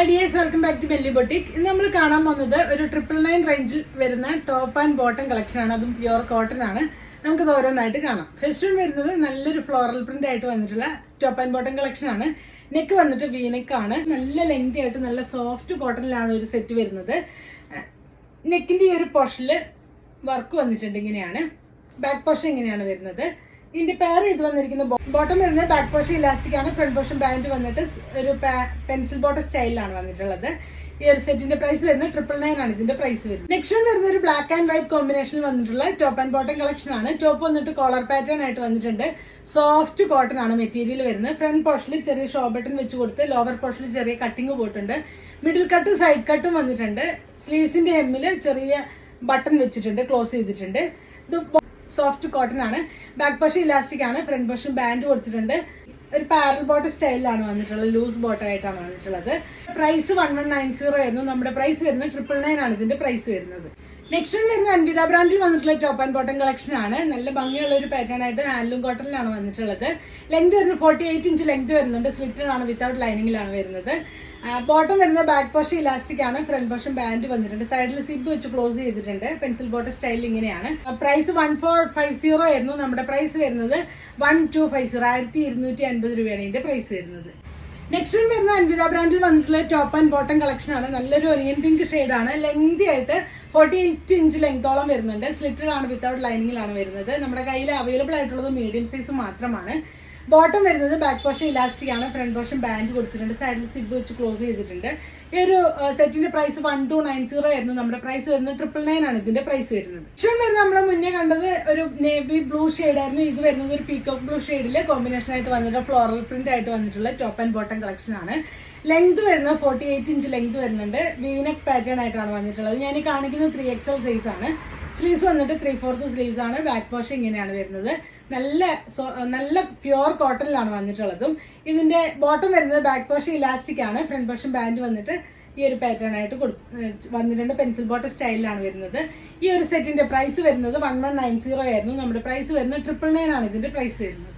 Hi dears welcome back to belly boutique ഇന്ന് നമ്മൾ കാണാൻ പോകുന്നത് ഒരു ട്രിപ്പിൾ നയൻ റേഞ്ചിൽ വരുന്ന ടോപ്പ് ആൻഡ് ബോട്ടം കളക്ഷൻ ആണ്. അതും പ്യുവർ കോട്ടൺ ആണ്. നമുക്കത് ഓരോന്നായിട്ട് കാണാം. ഫസ്റ്റ് വൺ വരുന്നത് നല്ലൊരു ഫ്ലോറൽ പ്രിന്റ് ആയിട്ട് വന്നിട്ടുള്ള ടോപ്പ് ആൻഡ് ബോട്ടം കളക്ഷൻ ആണ്. നെക്ക് വന്നിട്ട് വീനെക്ക് ആണ്. നല്ല ലെങ്തി ആയിട്ട് നല്ല സോഫ്റ്റ് കോട്ടണിലാണ് ഒരു സെറ്റ് വരുന്നത്. നെക്കിന്റെ ഈ ഒരു പോർഷനിൽ വർക്ക് വന്നിട്ടുണ്ട് ഇങ്ങനെയാണ്. ബാക്ക് പോർഷൻ ഇങ്ങനെയാണ് വരുന്നത്. ഇതിന്റെ പേർ ഇത് വന്നിരിക്കുന്ന ബോട്ടം വരുന്നത് ബാക്ക് പോർഷൻ ഇലാസ്റ്റിക് ആണ്. ഫ്രണ്ട് പോർഷൻ പാന്റ് വന്നിട്ട് ഒരു പെൻസിൽ ബോട്ടം സ്റ്റൈലിലാണ് വന്നിട്ടുള്ളത്. ഈ ഒരു സെറ്റിന്റെ പ്രൈസ് വരുന്നത് ട്രിപ്പിൾ നയൻ ആണ്. ഇതിന്റെ പ്രൈസ് വരുന്നത്. നെക്സ്റ്റ് വരുന്ന ഒരു ബ്ലാക്ക് ആൻഡ് വൈറ്റ് കോമ്പിനേഷൻ വന്നിട്ടുള്ള ടോപ്പ് ആൻഡ് ബോട്ടം കളക്ഷൻ ആണ്. ടോപ്പ് വന്നിട്ട് കോളർ പാറ്റേൺ ആയിട്ട് വന്നിട്ടുണ്ട്. സോഫ്റ്റ് കോട്ടൺ ആണ് മെറ്റീരിയൽ വരുന്നത്. ഫ്രണ്ട് പോർഷനിൽ ചെറിയ ഷോ ബട്ടൺ വെച്ച് കൊടുത്ത് ലോവർ പോർഷനിൽ ചെറിയ കട്ടിങ് പോയിട്ടുണ്ട്. മിഡിൽ കട്ട് സൈഡ് കട്ടും വന്നിട്ടുണ്ട്. സ്ലീവ്സിന്റെ ഹെമ്മിൽ ചെറിയ ബട്ടൺ വെച്ചിട്ടുണ്ട്. ക്ലോസ് ചെയ്തിട്ടുണ്ട്. ഇത് സോഫ്റ്റ് കോട്ടൺ ആണ്. ബാക്ക് പോർഷൻ ഇലാസ്റ്റിക് ആണ്. ഫ്രണ്ട് പോർഷൻ ബാൻഡ് കൊടുത്തിട്ടുണ്ട്. ഒരു പാരൽ ബോട്ട് സ്റ്റൈലിലാണ് വന്നിട്ടുള്ളത്. ലൂസ് ബോട്ടം ആയിട്ടാണ് വന്നിട്ടുള്ളത്. Price one one nine zero ആയിരുന്നു. നമ്മുടെ പ്രൈസ് വരുന്നത് ട്രിപ്പിൾ നയൻ ആണ്. ഇതിന്റെ പ്രൈസ് വരുന്നത്. നെക്സ്റ്റ് വരുന്ന അൻവിത ബ്രാൻഡിൽ വന്നിട്ടുള്ള ടോപ്പ് ആൻഡ് ബോട്ടം കളക്ഷൻ ആണ്. നല്ല ഭംഗിയുള്ള ഒരു പാറ്റേൺ ആയിട്ട് ഹാൻഡ്ലൂം കോട്ടണിലാണ് വന്നിട്ടുള്ളത്. ലെങ്ത് വരുന്നത് ഫോർട്ടി എയ്റ്റ് ഇഞ്ച് ലെങ്ത് വരുന്നുണ്ട് സ്ലിറ്റഡ് ആണ് വിത്തൗട്ട് ലൈനിങ്ങിലാണ് വരുന്നത്. ബോട്ടം വരുന്നത് ബാക്ക് പോർഷൻ ഇലാസ്റ്റിക് ആണ്. ഫ്രണ്ട് പോർഷൻ ബാൻഡ് വന്നിട്ടുണ്ട്. സൈഡിൽ സിബ് വെച്ച് ക്ലോസ് ചെയ്തിട്ടുണ്ട്. പെൻസിൽ ബോട്ടം സ്റ്റൈൽ ഇങ്ങനെയാണ്. Price one four five zero ആയിരുന്നു. നമ്മുടെ പ്രൈസ് വരുന്നത് വൺ ടു ഫൈവ് സീറോ ആയിരത്തി ഇരുന്നൂറ്റി അൻപത് രൂപയാണ് ഇതിന്റെ പ്രൈസ് വരുന്നത്. നെക്സ്റ്റ് വരുന്ന അൻവിത ബ്രാൻഡിൽ വന്നിട്ടുള്ള ടോപ്പ് ആൻഡ് ബോട്ടം കളക്ഷൻ ആണ്. നല്ലൊരു ഒനിയൻ പിങ്ക് ആണ്. ലെങ്തി ആയിട്ട് ഫോർട്ടി എയ്റ്റ് ഇഞ്ച് ലെങ്തോളം വരുന്നുണ്ട്. സ്ലിറ്റഡ് ആണ് വിത്തൗട്ട് ലൈനിങ്ങിലാണ് വരുന്നത്. നമ്മുടെ കയ്യിൽ അവൈലബിൾ ആയിട്ടുള്ളത് മീഡിയം സൈസ് മാത്രമാണ്. ബോട്ടം വരുന്നത് ബാക്ക് പോർഷൻ ഇലാസ്റ്റിക് ആണ്. ഫ്രണ്ട് പോർഷൻ ബാൻഡ് കൊടുത്തിട്ടുണ്ട്. സൈഡിൽ സിബ് വെച്ച് ക്ലോസ് ചെയ്തിട്ടുണ്ട്. ഈ ഒരു സെറ്റിന്റെ price one two nine zero ആയിരുന്നു. നമ്മുടെ പ്രൈസ് വരുന്നത് ട്രിപ്പിൾ നയൻ ആണ്. ഇതിന്റെ പ്രൈസ് വരുന്നത്. ഇഷ്ടം വരുന്നത് നമ്മൾ മുന്നേ കണ്ടത് ഒരു നേവി ബ്ലൂ ഷെയ്ഡ് ആയിരുന്നു. ഇത് വരുന്നത് ഒരു പീക്കോക്ക് ബ്ലൂ ഷെയ്ഡിൽ കോമ്പിനേഷൻ ആയിട്ട് വന്നിട്ട് ഫ്ലോറൽ പ്രിന്റ് ആയിട്ട് വന്നിട്ടുള്ള ടോപ്പ് ആൻഡ് ബോട്ടം കളക്ഷൻ ആണ്. ലെങ്ത് വരുന്നത് ഫോർട്ടി എയ്റ്റ് ഇഞ്ച് ലെങ്ത് വരുന്നുണ്ട്. വീനക് പാറ്റേൺ ആയിട്ടാണ് വന്നിട്ടുള്ളത്. ഞാൻ കാണിക്കുന്നത് ത്രീ എക്സൽ സൈസ് ആണ്. സ്ലീവ്സ് വന്നിട്ട് ത്രീ ഫോർത്ത് സ്ലീവ്സ് ആണ്. ബാക്ക് പോർഷൻ ഇങ്ങനെയാണ് വരുന്നത്. നല്ല നല്ല പ്യുവർ കോട്ടണിലാണ് വന്നിട്ടുള്ളതും. ഇതിന്റെ ബോട്ടം വരുന്നത് ബാക്ക് പോർഷൻ ഇലാസ്റ്റിക് ആണ്. ഫ്രണ്ട് പോർഷൻ ബാൻഡ് വന്നിട്ട് ഈ ഒരു പാറ്റേൺ ആയിട്ട് കൊടു ഏഹ് വന്നിട്ടുണ്ട്. പെൻസിൽ ബോട്ടം സ്റ്റൈലിലാണ് വരുന്നത്. ഈ ഒരു സെറ്റിന്റെ പ്രൈസ് വരുന്നത് വൺ വൺ നയൻ സീറോ ആയിരുന്നു. നമ്മുടെ പ്രൈസ് വരുന്നത് ട്രിപ്പിൾ നയൻ ആണ് ഇതിന്റെ പ്രൈസ് വരുന്നത്.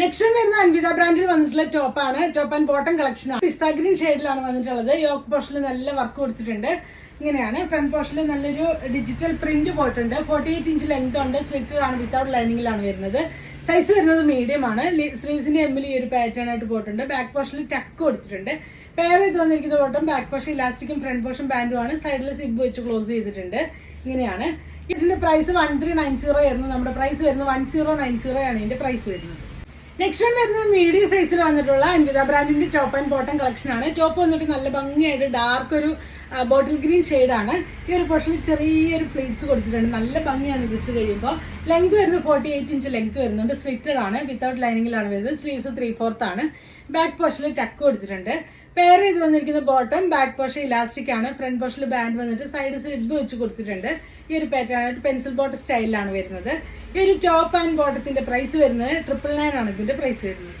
നെക്സ്റ്റ് വരുന്ന അൻവിത ബ്രാൻഡിൽ വന്നിട്ടുള്ള ടോപ്പാണ് ടോപ്പ് ആൻഡ് ബോട്ടം കളക്ഷൻ ആണ്. പിസ്ത ഗ്രീൻ ഷെയ്ഡിലാണ് വന്നിട്ടുള്ളത്. യോക്ക് പോർഷനിൽ നല്ല വർക്ക് കൊടുത്തിട്ടുണ്ട്. ഇങ്ങനെയാണ്. ഫ്രണ്ട് പോർഷനിൽ നല്ലൊരു ഡിജിറ്റൽ പ്രിന്റ് പോയിട്ടുണ്ട്. ഫോർട്ടി എയ്റ്റ് ഇഞ്ച് ലെങ്ത് ഉണ്ട് സ്ലിറ്ററാണ് വിത്തൗട്ട് ലൈനിങ്ങിലാണ് വരുന്നത്. സൈസ് വരുന്നത് മീഡിയം ആണ്. സ്ലീവ്സിന്റെ എമ്മിൽ ഈ ഒരു പാറ്റേൺ ആയിട്ട് പോയിട്ടുണ്ട്. ബാക്ക് പോർഷനിൽ ടക്ക് കൊടുത്തിട്ടുണ്ട്. പേർ ഇത് വന്നിരിക്കുന്ന ബോട്ടം ബാക്ക് പോർഷൻ ഇലാസ്റ്റിക്കും ഫ്രണ്ട് പോർഷൻ ബാൻഡും ആണ്. സൈഡിൽ സിബ് വെച്ച് ക്ലോസ് ചെയ്തിട്ടുണ്ട്. ഇങ്ങനെയാണ്. ഇതിന്റെ price one three nine zero ആയിരുന്നു നമ്മുടെ പ്രൈസ് വരുന്നത് വൺ സീറോ നയൻ സീറോ ആണ്. ഇതിന്റെ പ്രൈസ് വരുന്നത്. നെക്സ്റ്റ് വൺ വരുന്നത് മീഡിയം സൈസിൽ വന്നിട്ടുള്ള അൻവിത ബ്രാൻഡിന്റെ ടോപ്പ് ആൻഡ് ബോട്ടം കളക്ഷൻ ആണ്. ടോപ്പ് വന്നിട്ട് നല്ല ഭംഗിയായിട്ട് ഡാർക്ക് ഒരു ബോട്ടിൽ ഗ്രീൻ ആണ്. ഈ ഒരു പോർഷനിൽ ചെറിയൊരു പ്ലീറ്റ്സ് കൊടുത്തിട്ടുണ്ട്. നല്ല ഭംഗിയാണ് ഇട്ട് കഴിയുമ്പോൾ ലെങ്ത് വരുന്നത് ഫോർട്ടി എയ്റ്റ് ഇഞ്ച് ലെങ്ത് വരുന്നുണ്ട്. സ്ലിറ്റഡ് ആണ്. വിത്തൗട്ട് ലൈനിങ്ങിലാണ് വരുന്നത്. സ്ലീവ്സ് ത്രീ ഫോർത്ത് ആണ് ബാക്ക് പോർഷനിൽ ടക്ക് കൊടുത്തിട്ടുണ്ട്. പേർ ചെയ്ത് വന്നിരിക്കുന്ന ബോട്ടം ബാക്ക് പോർഷൻ ഇലാസ്റ്റിക് ആണ്. ഫ്രണ്ട് പോർഷനിൽ ബാൻഡ് വന്നിട്ട് സൈഡ് സ്ലിബ് വെച്ച് കൊടുത്തിട്ടുണ്ട്. ഈ ഒരു പാറ്റേൺ ആയിട്ട് പെൻസിൽ ബോട്ടം സ്റ്റൈലിലാണ് വരുന്നത്. ഈ ഒരു ടോപ്പ് ആൻഡ് ബോട്ടത്തിന്റെ പ്രൈസ് വരുന്നത് ട്രിപ്പിൾ നയൻ ആണ് ഇതിന്റെ പ്രൈസ് വരുന്നത്.